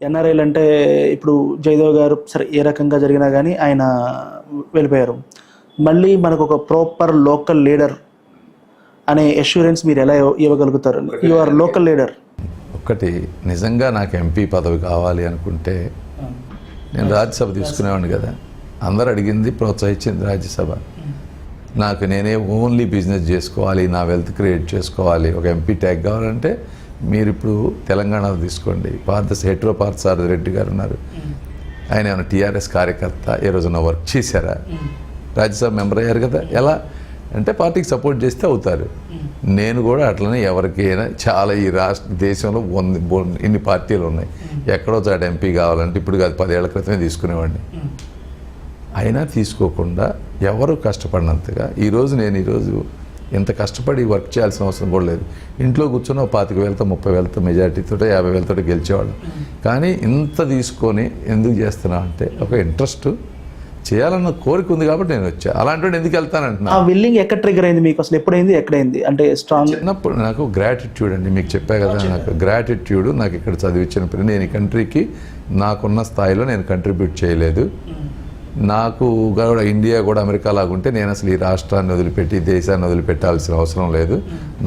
ఎన్ఆర్ఐలు అంటే ఇప్పుడు జయదేవ్ గారు సరే ఏ రకంగా జరిగినా కానీ ఆయన వెళ్ళిపోయారు. మళ్ళీ మనకు ఒక ప్రాపర్ లోకల్ లీడర్ అనే అష్యూరెన్స్ మీరు ఎలా ఇవ్వ- ఇవ్వగలుగుతారు? యు ఆర్ లోకల్ లీడర్ ఒక్కటి నిజంగా నాకు ఎంపీ పదవి కావాలి అనుకుంటే నేను రాజ్యసభ తీసుకునేవాడిని కదా. అందరు అడిగింది ప్రోత్సహించింది రాజ్యసభ. నాకు నేనే ఓన్లీ బిజినెస్ చేసుకోవాలి నా వెల్త్ క్రియేట్ చేసుకోవాలి ఒక ఎంపీ ట్యాగ్ కావాలంటే మీరు ఇప్పుడు తెలంగాణ తీసుకోండి. పార్థ హెట్రో పార్థసారథి రెడ్డి గారు ఉన్నారు. ఆయన ఏమైనా టీఆర్ఎస్ కార్యకర్త ఏ రోజున వర్క్ చేశారా? రాజ్యసభ మెంబర్ అయ్యారు కదా. ఎలా? అంటే పార్టీకి సపోర్ట్ చేస్తే అవుతారు. నేను కూడా అట్లనే ఎవరికైనా చాలా ఈ రాష్ట్ర దేశంలో వంద ఇన్ని పార్టీలు ఉన్నాయి. ఎక్కడో చాట ఎంపీ కావాలంటే ఇప్పుడు కాదు పదేళ్ళ క్రితమే తీసుకునేవాడిని. అయినా తీసుకోకుండా ఎవరు కష్టపడినంతగా ఈరోజు నేను ఈరోజు ఇంత కష్టపడి వర్క్ చేయాల్సిన అవసరం కూడా లేదు. ఇంట్లో కూర్చొని ఒక పాతిక వేలతో ముప్పై వేలతో మెజారిటీతో యాభై వేలతో గెలిచేవాళ్ళు. కానీ ఇంత తీసుకొని ఎందుకు చేస్తున్నా అంటే ఒక ఇంట్రెస్ట్ చేయాలన్న కోరిక ఉంది కాబట్టి నేను వచ్చా. అలాంటి వాడు ఎందుకు వెళ్తానంటున్నా? ఆ విల్లింగ్ ఎక్కడ ట్రిగర్ అయింది మీకు అసలు? ఎప్పుడైంది? ఎక్కడైంది? అంటే స్ట్రాంగ్ చిన్నప్పుడు నాకు గ్రాటిట్యూడ్ అండి. మీకు చెప్పా కదా నాకు గ్రాటిట్యూడ్ నాకు ఇక్కడ చదివించిన నేను ఈ కంట్రీకి నాకున్న స్థాయిలో నేను కంట్రిబ్యూట్ చేయలేదు. నాకు కూడా ఇండియా కూడా అమెరికా లాగుంటే నేను అసలు ఈ రాష్ట్రాన్ని వదిలిపెట్టి దేశాన్ని వదిలిపెట్టాల్సిన అవసరం లేదు.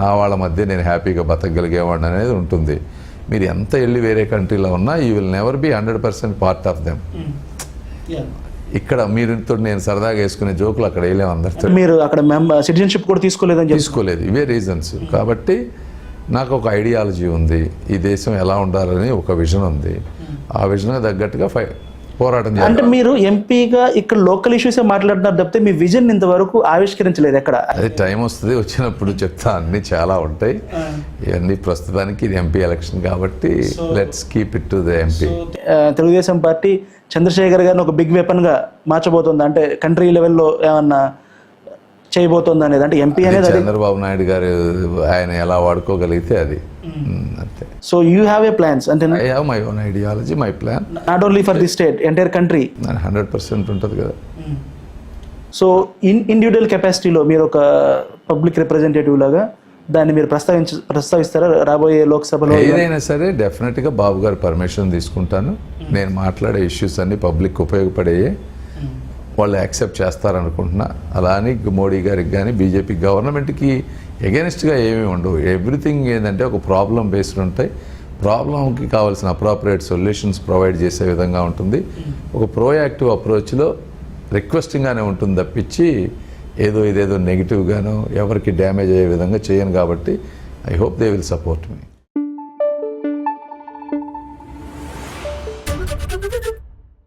నా వాళ్ళ మధ్య నేను హ్యాపీగా బతకగలిగేవాడిని అనేది ఉంటుంది. మీరు ఎంత వెళ్ళి వేరే కంట్రీలో ఉన్నా you will never be hundred percent part of them ఇక్కడ మీరుతో నేను సరదాగా వేసుకునే జోకులు అక్కడ వేయలేము అందరితో. మీరు అక్కడ మెంబర్ సిటిజన్షిప్ కూడా తీసుకోలేదని తీసుకోలేదు. ఇవే రీజన్స్ కాబట్టి నాకు ఒక ఐడియాలజీ ఉంది. ఈ దేశం ఎలా ఉండాలని ఒక విజన్ ఉంది. ఆ విజన్ తగ్గట్టుగా ఫై పోరాటం అంటే మీరు ఎంపీగా ఇక్కడ లోకల్ ఇష్యూస్ మాట్లాడుతున్నారు తప్పితే మీ విజన్ ఇంతవరకు ఆవిష్కరించలేదు ఎక్కడ? అదే టైం వస్తుంది వచ్చినప్పుడు చెప్తా అన్ని చాలా ఉంటాయి. ఇవన్నీ ప్రస్తుతానికి ఇది ఎంపీ ఎలక్షన్ కాబట్టి let's keep it to the MP Telugu Desam party Chandrasekhar గారిని ఒక బిగ్ వెపన్గా మార్చబోతుంది. అంటే కంట్రీ లెవెల్లో ఏమన్నా చేయబోతుంది అనేది అంటే ఎంపీ అనేది చంద్రబాబు నాయుడు గారు ఆయన ఎలా వాడుకోగలిగితే అది. మ్, అంతే. So you have a plans అంటే I have my own ideology my plan not only for the state entire country hundred percent ఉంటుంది కదా. సో ఇన్ ఇండివిజువల్ కెపాసిటీలో మీరు ఒక పబ్లిక్ రిప్రజెంటేటివ్ లాగా దాన్ని మీరు ప్రస్తావించ ప్రస్తావిస్తారా? రాబోయే లోక్సభలో ఏదైనా సరే డెఫినెట్గా బాబు గారు పర్మిషన్ తీసుకుంటాను. నేను మాట్లాడే ఇష్యూస్ అన్ని పబ్లిక్ ఉపయోగపడేయే. వాళ్ళు యాక్సెప్ట్ చేస్తారనుకుంటున్నా. అలా అని మోడీ గారికి కానీ బీజేపీ గవర్నమెంట్కి ఎగెనిస్ట్గా ఏమీ ఉండవు. ఎవ్రీథింగ్ ఏంటంటే ఒక ప్రాబ్లం బేస్డ్ ఉంటాయి. ప్రాబ్లంకి కావాల్సిన అప్రాపరియేట్ సొల్యూషన్స్ ప్రొవైడ్ చేసే విధంగా ఉంటుంది. ఒక ప్రోయాక్టివ్ అప్రోచ్లో రిక్వెస్టింగ్గానే ఉంటుంది తప్పించి ఏదో ఇదేదో నెగిటివ్గానో ఎవరికి డ్యామేజ్ అయ్యే విధంగా చేయను కాబట్టి I hope they will support me.